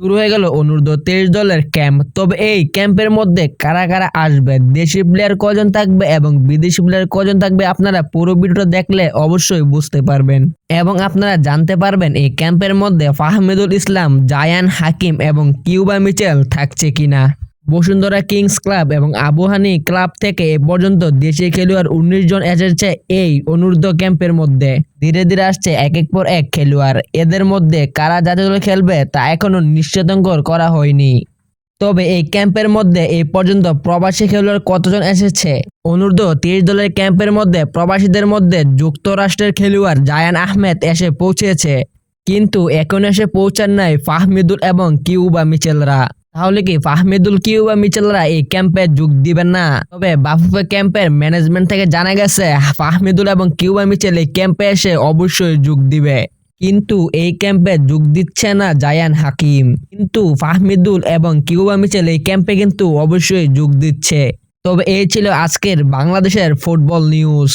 শুরু হয়ে গেল অনূর্ধ্ব তেইশ দলের ক্যাম্প। তবে এই ক্যাম্পের মধ্যে কারা কারা আসবে, দেশি প্লেয়ার কজন থাকবে এবং বিদেশি প্লেয়ার কজন থাকবে আপনারা পুরো ভিডিওটা দেখলে অবশ্যই বুঝতে পারবেন। এবং আপনারা জানতে পারবেন এই ক্যাম্পের মধ্যে ফাহমিদুল ইসলাম, জায়ান হাকিম এবং কিউবা মিচেল থাকছে কিনা। বসুন্ধরা কিংস ক্লাব এবং আবুহানি ক্লাব থেকে এ পর্যন্ত দেশীয় খেলোয়াড় উনিশ জন এসেছে এই অনূর্ধ্ব ক্যাম্পের মধ্যে। ধীরে ধীরে আসছে এক এক পর এক খেলোয়াড়। এদের মধ্যে কারা জাতীয় দলে খেলবে তা এখনও নিশ্চিতঙ্কর করা হয়নি। তবে এই ক্যাম্পের মধ্যে এই পর্যন্ত প্রবাসী খেলোয়াড় কতজন এসেছে? অনূর্ধ্ব তিরিশ দলের ক্যাম্পের মধ্যে প্রবাসীদের মধ্যে যুক্তরাষ্ট্রের খেলোয়াড় জায়ান আহমেদ এসে পৌঁছেছে। কিন্তু এখন এসে পৌঁছান নাই ফাহমিদুল এবং কিউবা মিচেলরা। তাহলে কি ফাহমিদুল কিউবা মিচেলরা এই ক্যাম্পে যোগ দিবেন না? তবে বাফুফে ক্যাম্পের ম্যানেজমেন্ট থেকে জানা গেছে, ফাহমিদুল এবং কিউবা মিচেল এই ক্যাম্পে এসে অবশ্যই যোগ দিবে। কিন্তু এই ক্যাম্পে যোগ দিচ্ছে না জায়ান হাকিম। কিন্তু ফাহমিদুল এবং কিউবা মিচেল এই ক্যাম্পে কিন্তু অবশ্যই যোগ দিচ্ছে। তবে এই ছিল আজকের বাংলাদেশের ফুটবল নিউজ।